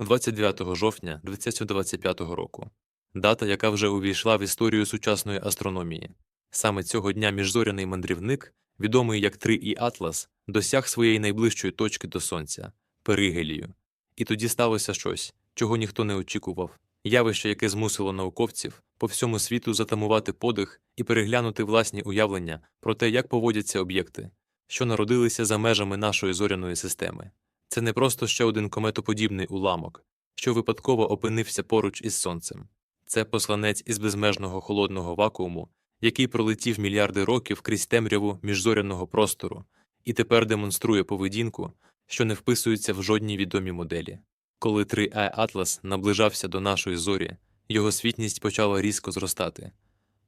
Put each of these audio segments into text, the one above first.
29 жовтня 2025 року. Дата, яка вже увійшла в історію сучасної астрономії. Саме цього дня міжзоряний мандрівник, відомий як 3І Атлас, досяг своєї найближчої точки до Сонця перигелію. І тоді сталося щось, чого ніхто не очікував явище, яке змусило науковців по всьому світу затамувати подих і переглянути власні уявлення про те, як поводяться об'єкти, що народилися за межами нашої зоряної системи. Це не просто ще один кометоподібний уламок, що випадково опинився поруч із сонцем. Це посланець із безмежного холодного вакууму, який пролетів мільярди років крізь темряву міжзоряного простору і тепер демонструє поведінку, що не вписується в жодній відомій моделі. Коли 3А Атлас наближався до нашої зорі, його світність почала різко зростати.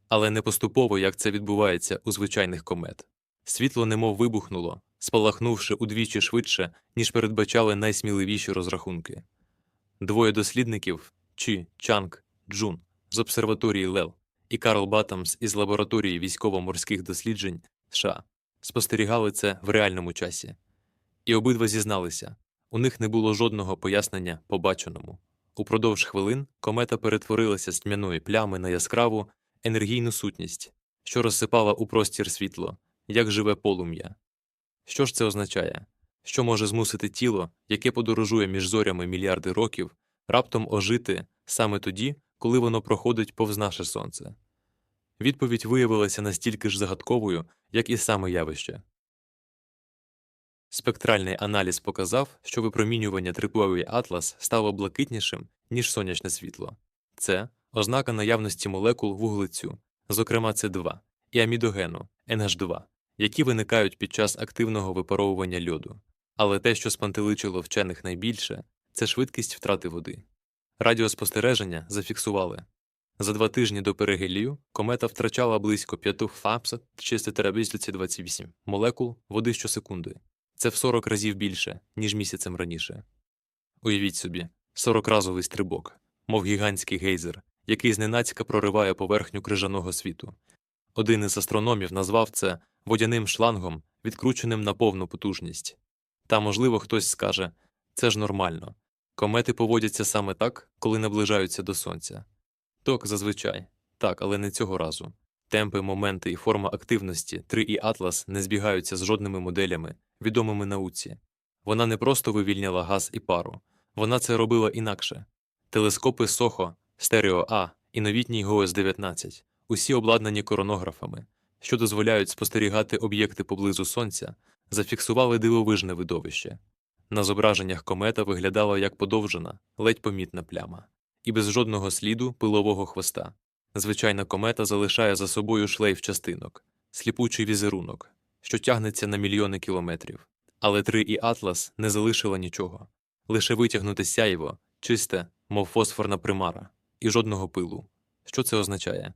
Але не поступово, як це відбувається у звичайних комет. Світло немов вибухнуло, спалахнувши удвічі швидше, ніж передбачали найсміливіші розрахунки. Двоє дослідників Чі Чанг Джун з обсерваторії Лел і Карл Батамс із лабораторії військово-морських досліджень США спостерігали це в реальному часі. І обидва зізналися у них не було жодного пояснення побаченому. Упродовж хвилин комета перетворилася з тьмяної плями на яскраву енергійну сутність, що розсипала у простір світло, як живе полум'я. Що ж це означає? Що може змусити тіло, яке подорожує між зорями мільярди років, раптом ожити саме тоді, коли воно проходить повз наше сонце? Відповідь виявилася настільки ж загадковою, як і саме явище. Спектральний аналіз показав, що випромінювання трипловий атлас стало блакитнішим, ніж сонячне світло. Це ознака наявності молекул вуглецю, зокрема С2, і амідогену NH2, які виникають під час активного випаровування льоду. Але те, що спантеличило вчених найбільше, це швидкість втрати води. Радіоспостереження зафіксували. За два тижні до перигелію комета втрачала близько 5 фапса 628 молекул води щосекунди. Це в 40 разів більше, ніж місяцем раніше. Уявіть собі, 40-разовий стрибок, мов гігантський гейзер, який зненацька прориває поверхню крижаного світу. Один із астрономів назвав це водяним шлангом, відкрученим на повну потужність. Та, можливо, хтось скаже це ж нормально. Комети поводяться саме так, коли наближаються до сонця. Ток зазвичай, так, але не цього разу. Темпи, моменти і форма активності 3 і Атлас не збігаються з жодними моделями, відомими науці. Вона не просто вивільняла газ і пару, вона це робила інакше. Телескопи Сохо, Стерео А і новітній ГОС 19 усі обладнані коронографами, що дозволяють спостерігати об'єкти поблизу сонця, зафіксували дивовижне видовище. На зображеннях комета виглядала як подовжена, ледь помітна пляма, і без жодного сліду пилового хвоста. Звичайна комета залишає за собою шлейф частинок, сліпучий візерунок, що тягнеться на мільйони кілометрів. Але 3 і Атлас не залишила нічого лише витягнути сяєво, чисте, мов фосфорна примара, і жодного пилу. Що це означає?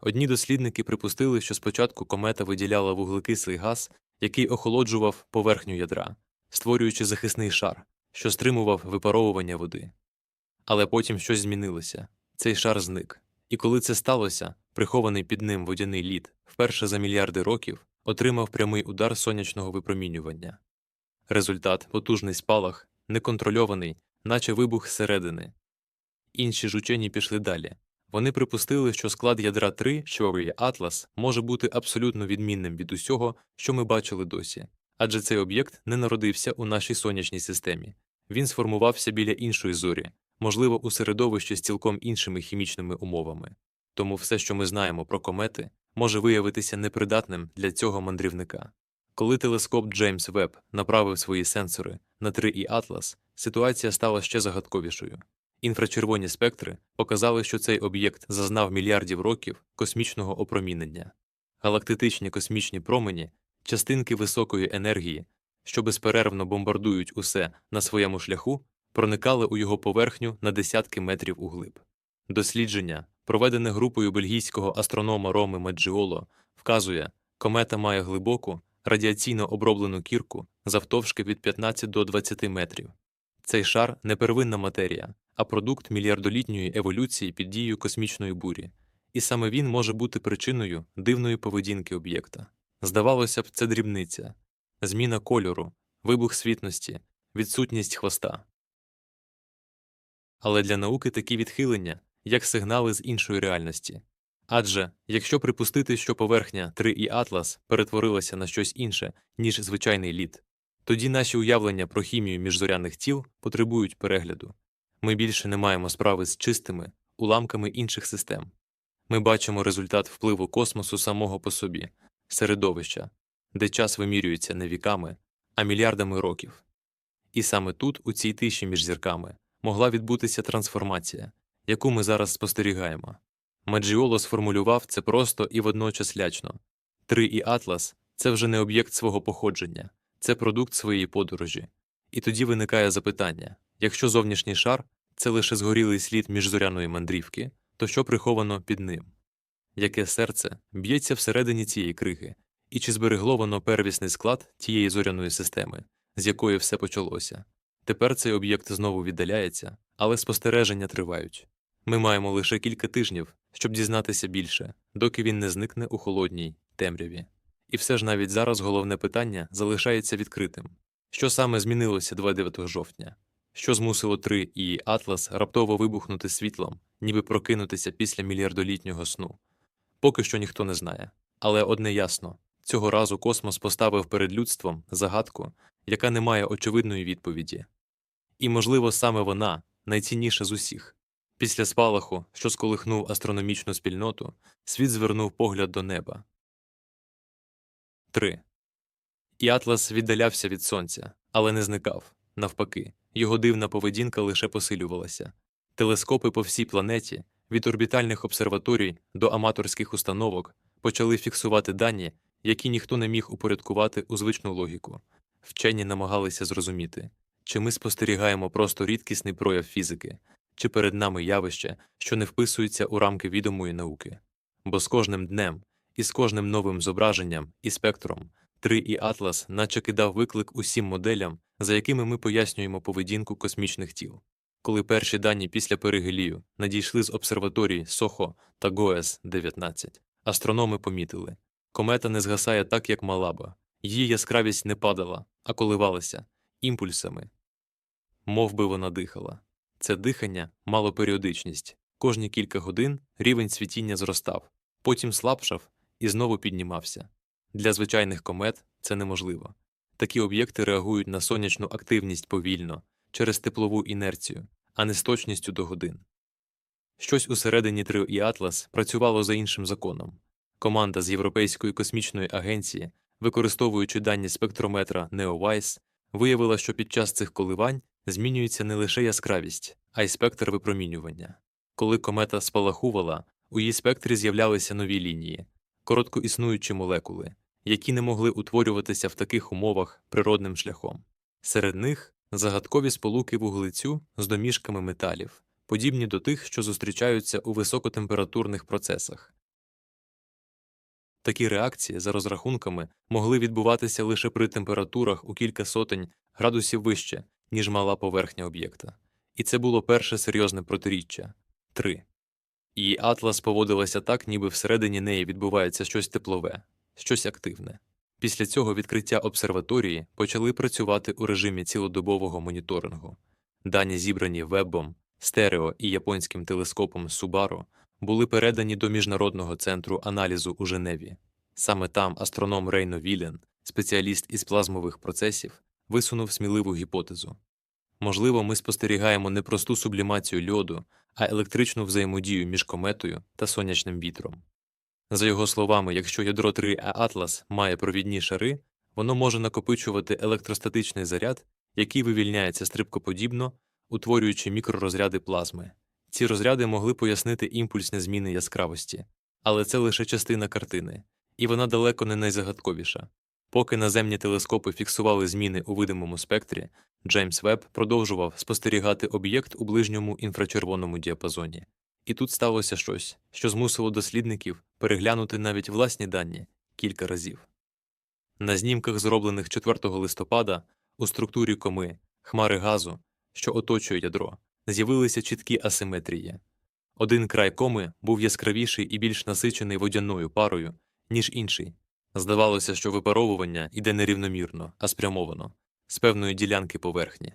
Одні дослідники припустили, що спочатку комета виділяла вуглекислий газ, який охолоджував поверхню ядра, створюючи захисний шар, що стримував випаровування води. Але потім щось змінилося цей шар зник. І коли це сталося, прихований під ним водяний лід, вперше за мільярди років отримав прямий удар сонячного випромінювання. Результат потужний спалах, неконтрольований, наче вибух зсередини. Інші ж учені пішли далі. Вони припустили, що склад ядра 3, що є Атлас, може бути абсолютно відмінним від усього, що ми бачили досі, адже цей об'єкт не народився у нашій сонячній системі. Він сформувався біля іншої зорі, можливо, у середовищі з цілком іншими хімічними умовами. Тому все, що ми знаємо про комети, може виявитися непридатним для цього мандрівника. Коли телескоп Джеймс Веб направив свої сенсори на 3 і Атлас, ситуація стала ще загадковішою. Інфрачервоні спектри показали, що цей об'єкт зазнав мільярдів років космічного опромінення. Галактитичні космічні промені, частинки високої енергії, що безперервно бомбардують усе на своєму шляху, проникали у його поверхню на десятки метрів углиб. Дослідження, проведене групою бельгійського астронома Роми Маджіоло, вказує, комета має глибоку, радіаційно оброблену кірку завтовшки від 15 до 20 метрів. Цей шар не первинна матерія, а продукт мільярдолітньої еволюції під дією космічної бурі, і саме він може бути причиною дивної поведінки об'єкта. Здавалося б, це дрібниця, зміна кольору, вибух світності, відсутність хвоста. Але для науки такі відхилення як сигнали з іншої реальності. Адже якщо припустити, що поверхня 3 і Атлас перетворилася на щось інше, ніж звичайний лід, тоді наші уявлення про хімію міжзоряних тіл потребують перегляду. Ми більше не маємо справи з чистими уламками інших систем. Ми бачимо результат впливу космосу самого по собі, середовища, де час вимірюється не віками, а мільярдами років. І саме тут, у цій тиші між зірками, могла відбутися трансформація, яку ми зараз спостерігаємо. Маджіоло сформулював це просто і водночас лячно. Три і Атлас це вже не об'єкт свого походження, це продукт своєї подорожі. І тоді виникає запитання якщо зовнішній шар це лише згорілий слід міжзоряної мандрівки, то що приховано під ним? Яке серце б'ється всередині цієї криги, і чи зберегло воно первісний склад тієї зоряної системи, з якої все почалося? Тепер цей об'єкт знову віддаляється, але спостереження тривають. Ми маємо лише кілька тижнів, щоб дізнатися більше, доки він не зникне у холодній темряві. І все ж навіть зараз головне питання залишається відкритим. Що саме змінилося 29 жовтня? Що змусило 3 і Атлас раптово вибухнути світлом, ніби прокинутися після мільярдолітнього сну? Поки що ніхто не знає. Але одне ясно цього разу космос поставив перед людством загадку, яка не має очевидної відповіді. І, можливо, саме вона найцінніша з усіх. Після спалаху, що сколихнув астрономічну спільноту, світ звернув погляд до неба. 3. І Атлас віддалявся від сонця, але не зникав. Навпаки, його дивна поведінка лише посилювалася. Телескопи по всій планеті, від орбітальних обсерваторій до аматорських установок, почали фіксувати дані, які ніхто не міг упорядкувати у звичну логіку. Вчені намагалися зрозуміти, чи ми спостерігаємо просто рідкісний прояв фізики, чи перед нами явище, що не вписується у рамки відомої науки. Бо з кожним днем і з кожним новим зображенням і спектром 3 і Атлас наче кидав виклик усім моделям, за якими ми пояснюємо поведінку космічних тіл. Коли перші дані після перигелію надійшли з обсерваторій Сохо та Гоес 19, астрономи помітили комета не згасає так, як Малаба, її яскравість не падала, а коливалася імпульсами, мов би вона дихала. Це дихання мало періодичність. Кожні кілька годин рівень світіння зростав, потім слабшав і знову піднімався. Для звичайних комет це неможливо. Такі об'єкти реагують на сонячну активність повільно, через теплову інерцію, а не з точністю до годин. Щось усередині Трио і Атлас працювало за іншим законом. Команда з Європейської космічної агенції, використовуючи дані спектрометра NeoWise, виявила, що під час цих коливань змінюється не лише яскравість, а й спектр випромінювання. Коли комета спалахувала, у її спектрі з'являлися нові лінії, короткоіснуючі молекули, які не могли утворюватися в таких умовах природним шляхом. Серед них загадкові сполуки вуглецю з домішками металів, подібні до тих, що зустрічаються у високотемпературних процесах. Такі реакції, за розрахунками, могли відбуватися лише при температурах у кілька сотень градусів вище, ніж мала поверхня об'єкта. І це було перше серйозне протиріччя 3. І Атлас поводилася так, ніби всередині неї відбувається щось теплове, щось активне. Після цього відкриття обсерваторії почали працювати у режимі цілодобового моніторингу. Дані, зібрані вебом, стерео і японським телескопом Субаро, були передані до Міжнародного центру аналізу у Женеві. Саме там астроном Рейно Вілен, спеціаліст із плазмових процесів, висунув сміливу гіпотезу. Можливо, ми спостерігаємо не просту сублімацію льоду, а електричну взаємодію між кометою та сонячним вітром. За його словами, якщо ядро 3 а Атлас має провідні шари, воно може накопичувати електростатичний заряд, який вивільняється стрибкоподібно, утворюючи мікророзряди плазми. Ці розряди могли пояснити імпульсні зміни яскравості, але це лише частина картини, і вона далеко не найзагадковіша. Поки наземні телескопи фіксували зміни у видимому спектрі, Джеймс Веб продовжував спостерігати об'єкт у ближньому інфрачервоному діапазоні. І тут сталося щось, що змусило дослідників переглянути навіть власні дані кілька разів. На знімках, зроблених 4 листопада, у структурі коми, хмари газу, що оточує ядро, з'явилися чіткі асиметрії. Один край коми був яскравіший і більш насичений водяною парою, ніж інший. Здавалося, що випаровування йде нерівномірно, а спрямовано, з певної ділянки поверхні.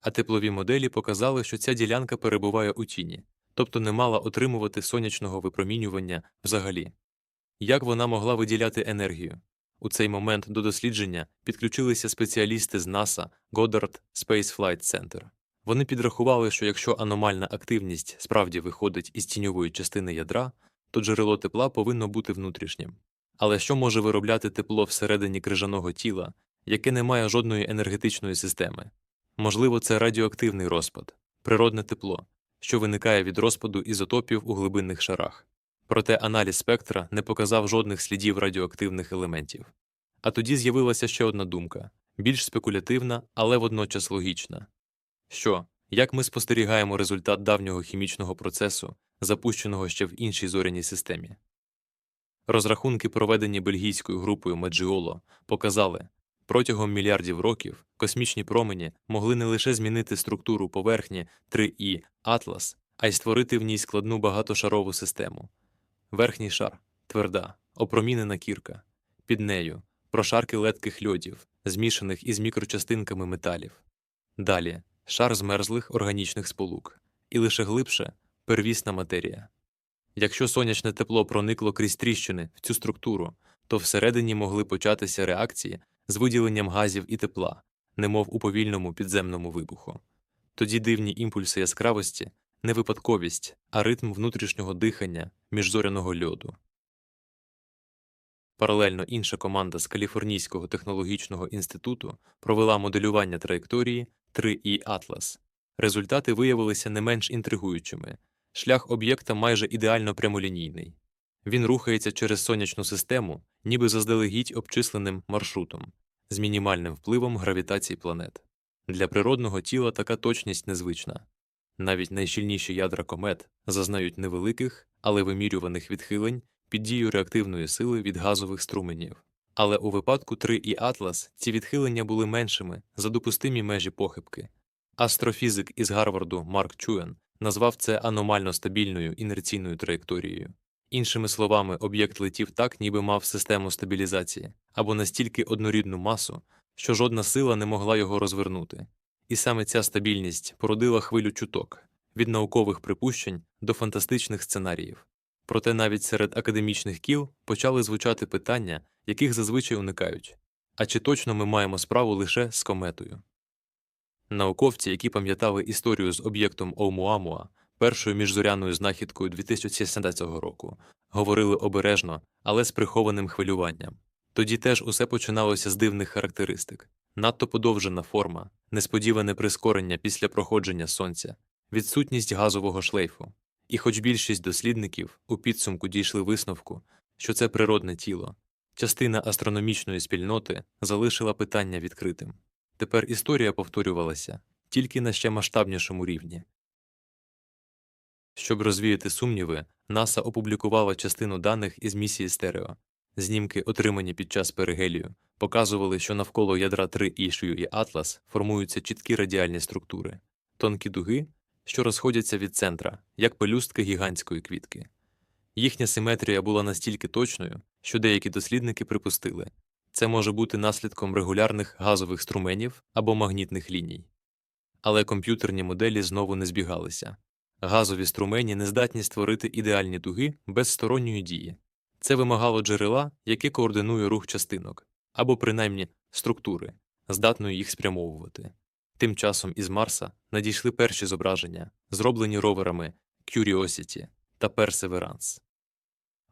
а теплові моделі показали, що ця ділянка перебуває у тіні, тобто не мала отримувати сонячного випромінювання взагалі. Як вона могла виділяти енергію? У цей момент до дослідження підключилися спеціалісти з НАСА Goddard Space Flight Center. Вони підрахували, що якщо аномальна активність справді виходить із тіньової частини ядра, то джерело тепла повинно бути внутрішнім. Але що може виробляти тепло всередині крижаного тіла, яке не має жодної енергетичної системи? Можливо, це радіоактивний розпад, природне тепло, що виникає від розпаду ізотопів у глибинних шарах. Проте аналіз спектра не показав жодних слідів радіоактивних елементів. А тоді з'явилася ще одна думка більш спекулятивна, але водночас логічна. Що, як ми спостерігаємо результат давнього хімічного процесу, запущеного ще в іншій зоряній системі? Розрахунки, проведені бельгійською групою Меджіоло, показали, протягом мільярдів років космічні промені могли не лише змінити структуру поверхні 3І Атлас, а й створити в ній складну багатошарову систему. Верхній шар тверда, опромінена кірка, під нею прошарки летких льодів, змішаних із мікрочастинками металів. Далі шар змерзлих органічних сполук, і лише глибше первісна матерія. Якщо сонячне тепло проникло крізь тріщини в цю структуру, то всередині могли початися реакції з виділенням газів і тепла, немов у повільному підземному вибуху. Тоді дивні імпульси яскравості не випадковість, а ритм внутрішнього дихання міжзоряного льоду. Паралельно інша команда з Каліфорнійського технологічного інституту провела моделювання траєкторії 3І Атлас. Результати виявилися не менш інтригуючими. Шлях об'єкта майже ідеально прямолінійний. Він рухається через сонячну систему, ніби заздалегідь обчисленим маршрутом, з мінімальним впливом гравітації планет. Для природного тіла така точність незвична. Навіть найщільніші ядра комет зазнають невеликих, але вимірюваних відхилень під дією реактивної сили від газових струменів. Але у випадку 3 і Атлас ці відхилення були меншими за допустимі межі похибки. Астрофізик із Гарварду Марк Чуен назвав це аномально стабільною інерційною траєкторією. Іншими словами, об'єкт летів так, ніби мав систему стабілізації або настільки однорідну масу, що жодна сила не могла його розвернути. І саме ця стабільність породила хвилю чуток від наукових припущень до фантастичних сценаріїв. Проте навіть серед академічних кіл почали звучати питання, яких зазвичай уникають а чи точно ми маємо справу лише з кометою? Науковці, які пам'ятали історію з об'єктом Оумуамуа, першою міжзоряною знахідкою 2017 року, говорили обережно, але з прихованим хвилюванням. Тоді теж усе починалося з дивних характеристик надто подовжена форма, несподіване прискорення після проходження сонця, відсутність газового шлейфу. І хоч більшість дослідників у підсумку дійшли висновку, що це природне тіло, частина астрономічної спільноти залишила питання відкритим. Тепер історія повторювалася тільки на ще масштабнішому рівні. Щоб розвіяти сумніви, НАСА опублікувала частину даних із місії Стерео. Знімки, отримані під час перигелію, показували, що навколо ядра 3 Ішую і Атлас формуються чіткі радіальні структури, тонкі дуги, що розходяться від центра, як пелюстки гігантської квітки. Їхня симетрія була настільки точною, що деякі дослідники припустили, це може бути наслідком регулярних газових струменів або магнітних ліній. Але комп'ютерні моделі знову не збігалися. Газові струмені не здатні створити ідеальні дуги без сторонньої дії. Це вимагало джерела, яке координує рух частинок, або принаймні структури, здатної їх спрямовувати. Тим часом із Марса надійшли перші зображення, зроблені роверами Curiosity та Perseverance.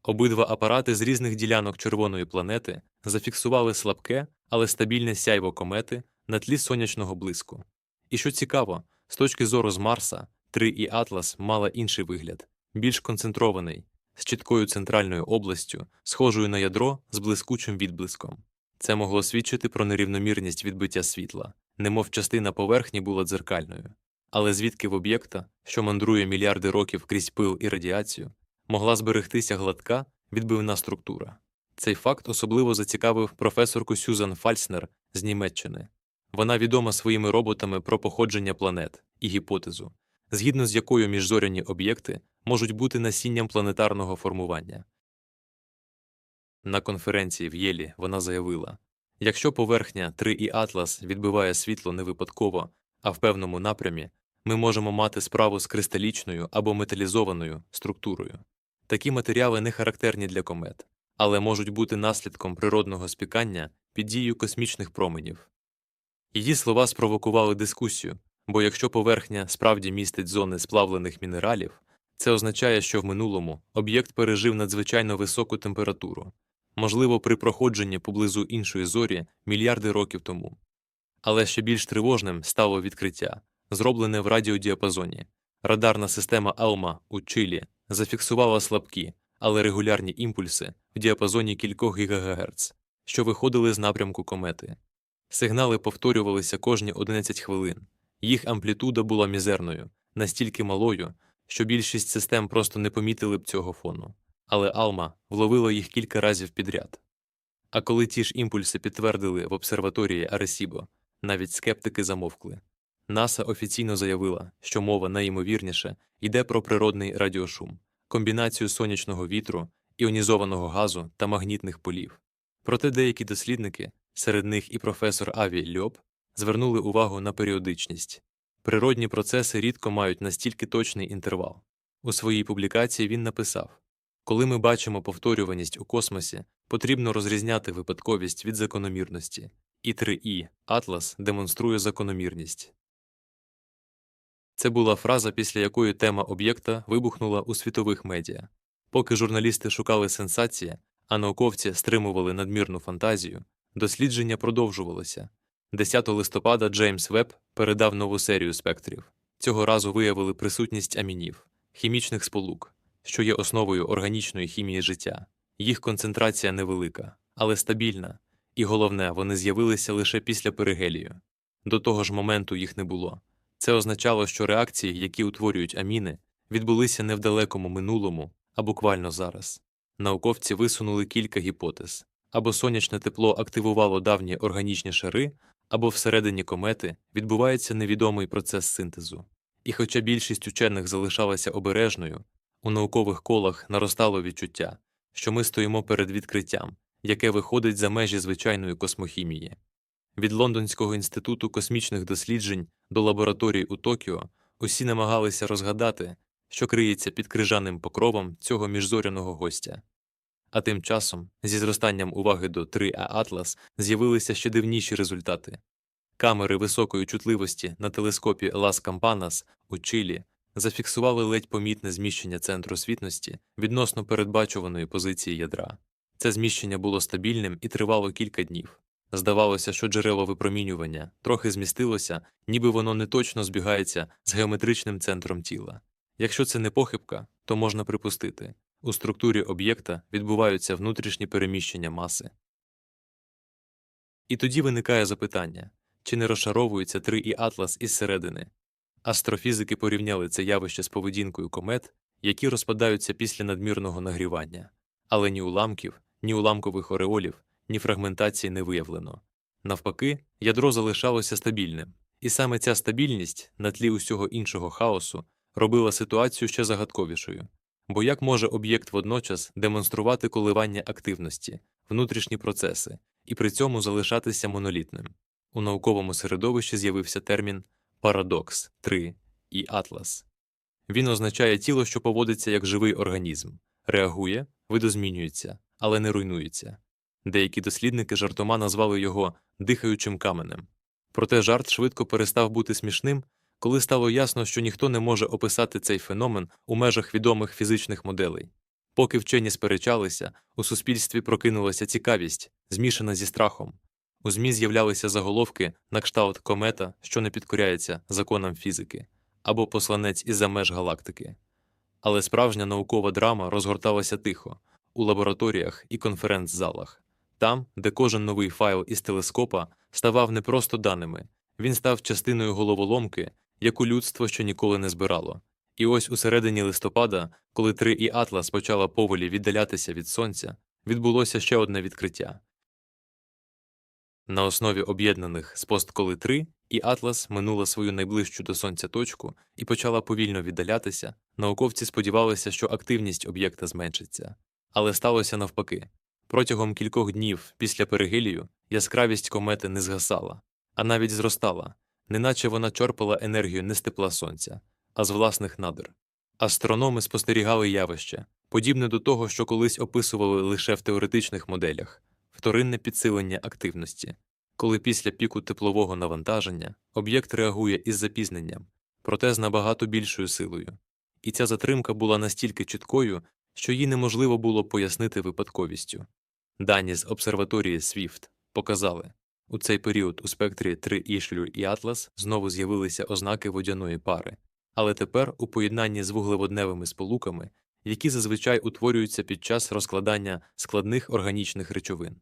Обидва апарати з різних ділянок червоної планети зафіксували слабке, але стабільне сяйво комети на тлі сонячного блиску. І що цікаво, з точки зору з Марса, 3 і Атлас мала інший вигляд, більш концентрований, з чіткою центральною областю, схожою на ядро з блискучим відблиском. Це могло свідчити про нерівномірність відбиття світла, немов частина поверхні була дзеркальною. Але звідки в об'єкта, що мандрує мільярди років крізь пил і радіацію, могла зберегтися гладка, відбивна структура. Цей факт особливо зацікавив професорку Сюзан Фальснер з Німеччини. Вона відома своїми роботами про походження планет і гіпотезу, згідно з якою міжзоряні об'єкти можуть бути насінням планетарного формування. На конференції в Єлі вона заявила якщо поверхня 3 і Атлас відбиває світло не випадково, а в певному напрямі ми можемо мати справу з кристалічною або металізованою структурою. Такі матеріали не характерні для комет, але можуть бути наслідком природного спікання під дією космічних променів. Її слова спровокували дискусію, бо якщо поверхня справді містить зони сплавлених мінералів, це означає, що в минулому об'єкт пережив надзвичайно високу температуру, можливо, при проходженні поблизу іншої зорі мільярди років тому. Але ще більш тривожним стало відкриття, зроблене в радіодіапазоні. Радарна система Алма у Чилі зафіксувала слабкі, але регулярні імпульси в діапазоні кількох ГГц, що виходили з напрямку комети. Сигнали повторювалися кожні 11 хвилин. Їх амплітуда була мізерною, настільки малою, що більшість систем просто не помітили б цього фону. Але Алма вловила їх кілька разів підряд. А коли ті ж імпульси підтвердили в обсерваторії Аресібо, навіть скептики замовкли. НАСА офіційно заявила, що мова найімовірніше йде про природний радіошум, комбінацію сонячного вітру, іонізованого газу та магнітних полів. Проте деякі дослідники, серед них і професор Аві Льоб, звернули увагу на періодичність. Природні процеси рідко мають настільки точний інтервал. У своїй публікації він написав Коли ми бачимо повторюваність у космосі, потрібно розрізняти випадковість від закономірності. І 3І Атлас демонструє закономірність. Це була фраза, після якої тема об'єкта вибухнула у світових медіа. Поки журналісти шукали сенсації, а науковці стримували надмірну фантазію, дослідження продовжувалося. 10 листопада Джеймс Веб передав нову серію спектрів. Цього разу виявили присутність амінів, хімічних сполук, що є основою органічної хімії життя. Їх концентрація невелика, але стабільна, і головне, вони з'явилися лише після перигелію. До того ж моменту їх не було. Це означало, що реакції, які утворюють аміни, відбулися не в далекому минулому, а буквально зараз. Науковці висунули кілька гіпотез або сонячне тепло активувало давні органічні шари, або всередині комети відбувається невідомий процес синтезу. І хоча більшість учених залишалася обережною, у наукових колах наростало відчуття, що ми стоїмо перед відкриттям, яке виходить за межі звичайної космохімії. Від Лондонського інституту космічних досліджень до лабораторій у Токіо усі намагалися розгадати, що криється під крижаним покровом цього міжзоряного гостя. А тим часом, зі зростанням уваги до 3А Атлас, з'явилися ще дивніші результати. Камери високої чутливості на телескопі Лас Кампанас у Чилі зафіксували ледь помітне зміщення центру світності відносно передбачуваної позиції ядра. Це зміщення було стабільним і тривало кілька днів. Здавалося, що джерело випромінювання трохи змістилося, ніби воно не точно збігається з геометричним центром тіла. Якщо це не похибка, то можна припустити у структурі об'єкта відбуваються внутрішні переміщення маси. І тоді виникає запитання чи не розшаровується 3 і атлас із середини. Астрофізики порівняли це явище з поведінкою комет, які розпадаються після надмірного нагрівання, але ні уламків, ні уламкових ореолів, ні фрагментації не виявлено. Навпаки, ядро залишалося стабільним, і саме ця стабільність на тлі усього іншого хаосу робила ситуацію ще загадковішою. Бо як може об'єкт водночас демонструвати коливання активності, внутрішні процеси і при цьому залишатися монолітним? У науковому середовищі з'явився термін парадокс 3 і атлас. Він означає тіло, що поводиться як живий організм, реагує, видозмінюється, але не руйнується. Деякі дослідники жартома назвали його дихаючим каменем. Проте жарт швидко перестав бути смішним, коли стало ясно, що ніхто не може описати цей феномен у межах відомих фізичних моделей. Поки вчені сперечалися, у суспільстві прокинулася цікавість, змішана зі страхом. У ЗМІ з'являлися заголовки на кшталт комета, що не підкоряється законам фізики, або посланець із за меж галактики. Але справжня наукова драма розгорталася тихо, у лабораторіях і конференц-залах. Там, де кожен новий файл із телескопа ставав не просто даними, він став частиною головоломки, яку людство ще ніколи не збирало. І ось у середині листопада, коли 3 і Атлас почала поволі віддалятися від сонця, відбулося ще одне відкриття. На основі об'єднаних з постколи 3 і Атлас минула свою найближчу до сонця точку і почала повільно віддалятися, науковці сподівалися, що активність об'єкта зменшиться. Але сталося навпаки. Протягом кількох днів після перигелію яскравість комети не згасала, а навіть зростала. неначе вона чорпала енергію не з тепла сонця, а з власних надр. Астрономи спостерігали явище, подібне до того, що колись описували лише в теоретичних моделях вторинне підсилення активності, коли після піку теплового навантаження об'єкт реагує із запізненням, проте з набагато більшою силою. І ця затримка була настільки чіткою, що її неможливо було пояснити випадковістю. Дані з обсерваторії SWIFT показали, у цей період у спектрі 3 Ішлю і Атлас знову з'явилися ознаки водяної пари, але тепер у поєднанні з вуглеводневими сполуками, які зазвичай утворюються під час розкладання складних органічних речовин.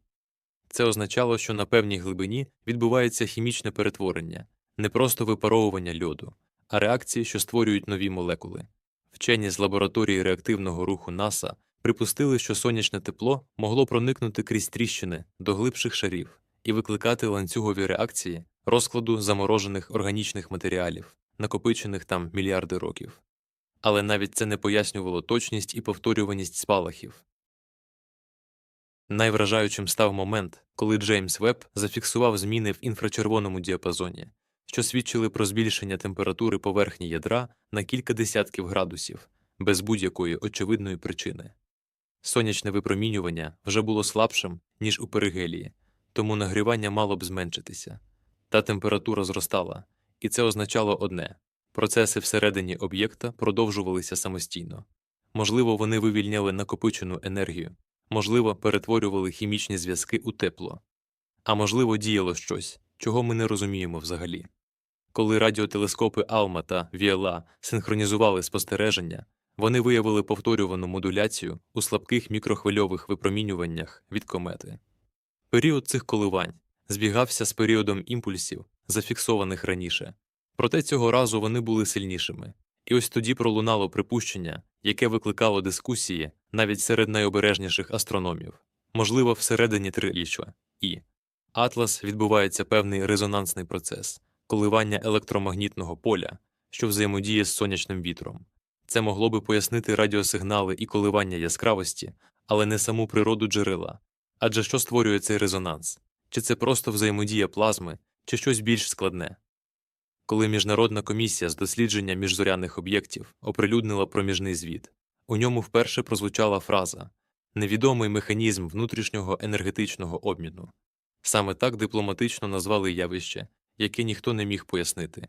Це означало, що на певній глибині відбувається хімічне перетворення, не просто випаровування льоду, а реакції, що створюють нові молекули. Вчені з лабораторії реактивного руху НАСА припустили, що сонячне тепло могло проникнути крізь тріщини до глибших шарів і викликати ланцюгові реакції розкладу заморожених органічних матеріалів, накопичених там мільярди років. Але навіть це не пояснювало точність і повторюваність спалахів. Найвражаючим став момент, коли Джеймс Веб зафіксував зміни в інфрачервоному діапазоні, що свідчили про збільшення температури поверхні ядра на кілька десятків градусів, без будь-якої очевидної причини. Сонячне випромінювання вже було слабшим, ніж у перигелії, тому нагрівання мало б зменшитися. Та температура зростала, і це означало одне процеси всередині об'єкта продовжувалися самостійно. Можливо, вони вивільняли накопичену енергію, можливо, перетворювали хімічні зв'язки у тепло, а можливо, діяло щось, чого ми не розуміємо взагалі. Коли радіотелескопи Алма та Віела синхронізували спостереження, вони виявили повторювану модуляцію у слабких мікрохвильових випромінюваннях від комети. Період цих коливань збігався з періодом імпульсів, зафіксованих раніше, проте цього разу вони були сильнішими, і ось тоді пролунало припущення, яке викликало дискусії навіть серед найобережніших астрономів, можливо, всередині триліччя. І. Атлас відбувається певний резонансний процес коливання електромагнітного поля, що взаємодіє з сонячним вітром. Це могло би пояснити радіосигнали і коливання яскравості, але не саму природу джерела. Адже що створює цей резонанс? Чи це просто взаємодія плазми, чи щось більш складне? Коли Міжнародна комісія з дослідження міжзоряних об'єктів оприлюднила проміжний звіт, у ньому вперше прозвучала фраза невідомий механізм внутрішнього енергетичного обміну. Саме так дипломатично назвали явище, яке ніхто не міг пояснити.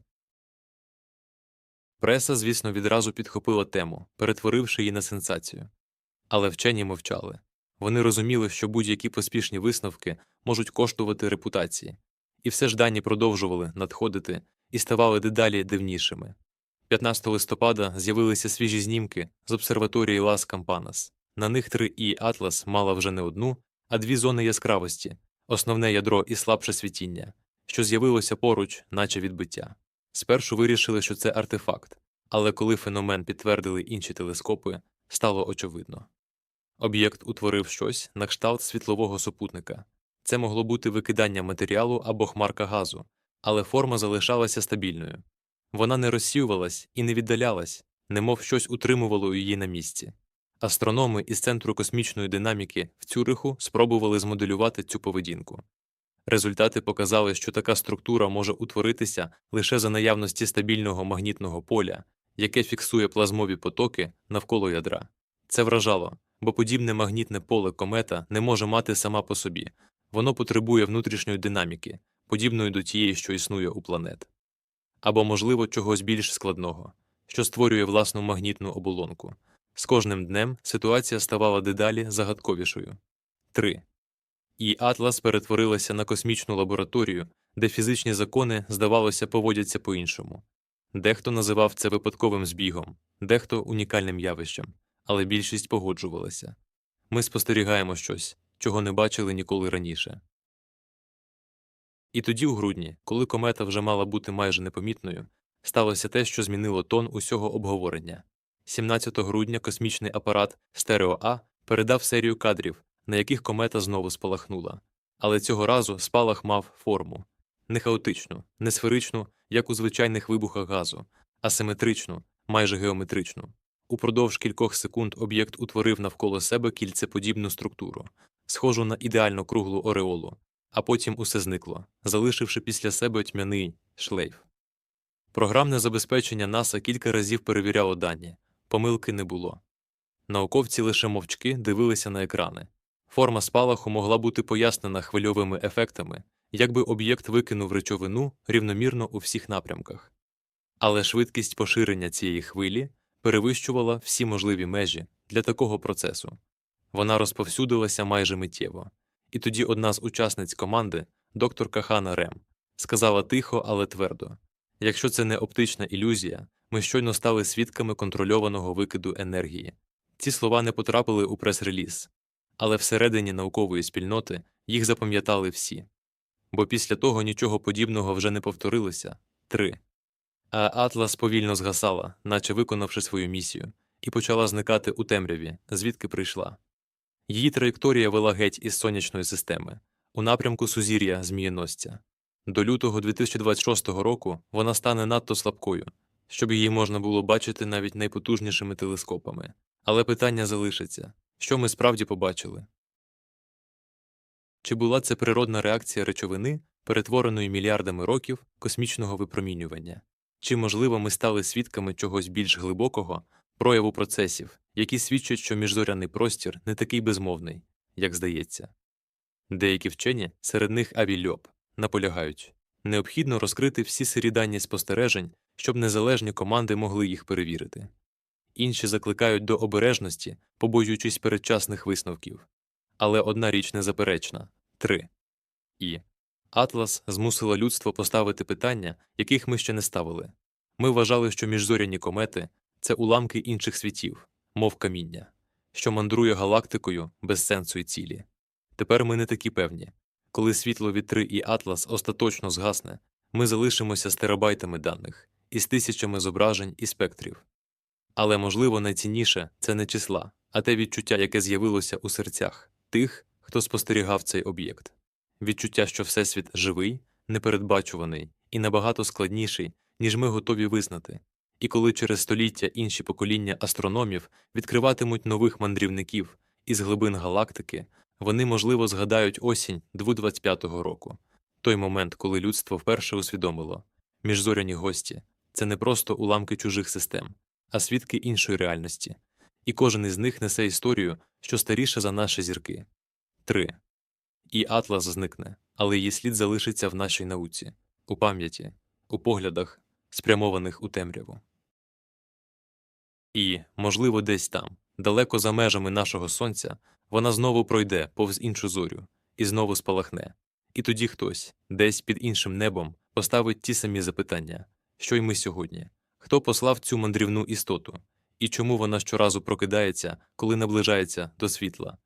Преса, звісно, відразу підхопила тему, перетворивши її на сенсацію. Але вчені мовчали. Вони розуміли, що будь-які поспішні висновки можуть коштувати репутації, і все ж дані продовжували надходити і ставали дедалі дивнішими. 15 листопада з'явилися свіжі знімки з обсерваторії Лас Кампанас. На них 3 і Атлас мала вже не одну, а дві зони яскравості, основне ядро і слабше світіння, що з'явилося поруч, наче відбиття. Спершу вирішили, що це артефакт, але коли феномен підтвердили інші телескопи, стало очевидно. Об'єкт утворив щось на кшталт світлового супутника. Це могло бути викидання матеріалу або хмарка газу, але форма залишалася стабільною. Вона не розсіювалась і не віддалялась, немов щось утримувало її на місці. Астрономи із Центру космічної динаміки в Цюриху спробували змоделювати цю поведінку. Результати показали, що така структура може утворитися лише за наявності стабільного магнітного поля, яке фіксує плазмові потоки навколо ядра. Це вражало, бо подібне магнітне поле комета не може мати сама по собі, воно потребує внутрішньої динаміки, подібної до тієї, що існує у планет, або, можливо, чогось більш складного, що створює власну магнітну оболонку. З кожним днем ситуація ставала дедалі загадковішою. 3. І Атлас перетворилася на космічну лабораторію, де фізичні закони, здавалося, поводяться по іншому. Дехто називав це випадковим збігом, дехто унікальним явищем, але більшість погоджувалася. Ми спостерігаємо щось, чого не бачили ніколи раніше. І тоді, у грудні, коли комета вже мала бути майже непомітною, сталося те, що змінило тон усього обговорення. 17 грудня космічний апарат Стерео А передав серію кадрів, на яких комета знову спалахнула. Але цього разу спалах мав форму не хаотичну, не сферичну, як у звичайних вибухах газу, а симетричну, майже геометричну. Упродовж кількох секунд об'єкт утворив навколо себе кільцеподібну структуру, схожу на ідеально круглу ореолу, а потім усе зникло, залишивши після себе тьмяний шлейф. Програмне забезпечення НАСА кілька разів перевіряло дані, помилки не було. Науковці лише мовчки дивилися на екрани. Форма спалаху могла бути пояснена хвильовими ефектами, якби об'єкт викинув речовину рівномірно у всіх напрямках. Але швидкість поширення цієї хвилі перевищувала всі можливі межі для такого процесу. Вона розповсюдилася майже миттєво. І тоді одна з учасниць команди, докторка Хана Рем, сказала тихо, але твердо: якщо це не оптична ілюзія, ми щойно стали свідками контрольованого викиду енергії. Ці слова не потрапили у прес-реліз, але всередині наукової спільноти їх запам'ятали всі. Бо після того нічого подібного вже не повторилося. 3. А Атлас повільно згасала, наче виконавши свою місію, і почала зникати у темряві, звідки прийшла. Її траєкторія вела геть із сонячної системи, у напрямку сузір'я Змієносця. До лютого 2026 року вона стане надто слабкою, щоб її можна було бачити навіть найпотужнішими телескопами. Але питання залишиться що ми справді побачили? Чи була це природна реакція речовини, перетвореної мільярдами років космічного випромінювання? Чи, можливо, ми стали свідками чогось більш глибокого, прояву процесів, які свідчать, що міжзоряний простір не такий безмовний, як здається? Деякі вчені, серед них Аві Льоб, наполягають необхідно розкрити всі сирі спостережень, щоб незалежні команди могли їх перевірити. Інші закликають до обережності, побоюючись передчасних висновків. Але одна річ незаперечна 3. І Атлас змусила людство поставити питання, яких ми ще не ставили. Ми вважали, що міжзоряні комети це уламки інших світів, мов каміння, що мандрує галактикою без сенсу і цілі. Тепер ми не такі певні. Коли світло 3 і Атлас остаточно згасне, ми залишимося з терабайтами даних, із тисячами зображень і спектрів. Але, можливо, найцінніше це не числа, а те відчуття, яке з'явилося у серцях тих, хто спостерігав цей об'єкт. Відчуття, що Всесвіт живий, непередбачуваний і набагато складніший, ніж ми готові визнати. І коли через століття інші покоління астрономів відкриватимуть нових мандрівників із глибин галактики, вони, можливо, згадають осінь 2025 року, той момент, коли людство вперше усвідомило міжзоряні гості це не просто уламки чужих систем, а свідки іншої реальності, і кожен із них несе історію, що старіша за наші зірки. 3. І Атлас зникне, але її слід залишиться в нашій науці, у пам'яті, у поглядах, спрямованих у темряву. І, можливо, десь там, далеко за межами нашого сонця, вона знову пройде повз іншу зорю і знову спалахне. І тоді хтось, десь під іншим небом, поставить ті самі запитання, що й ми сьогодні хто послав цю мандрівну істоту, і чому вона щоразу прокидається, коли наближається до світла.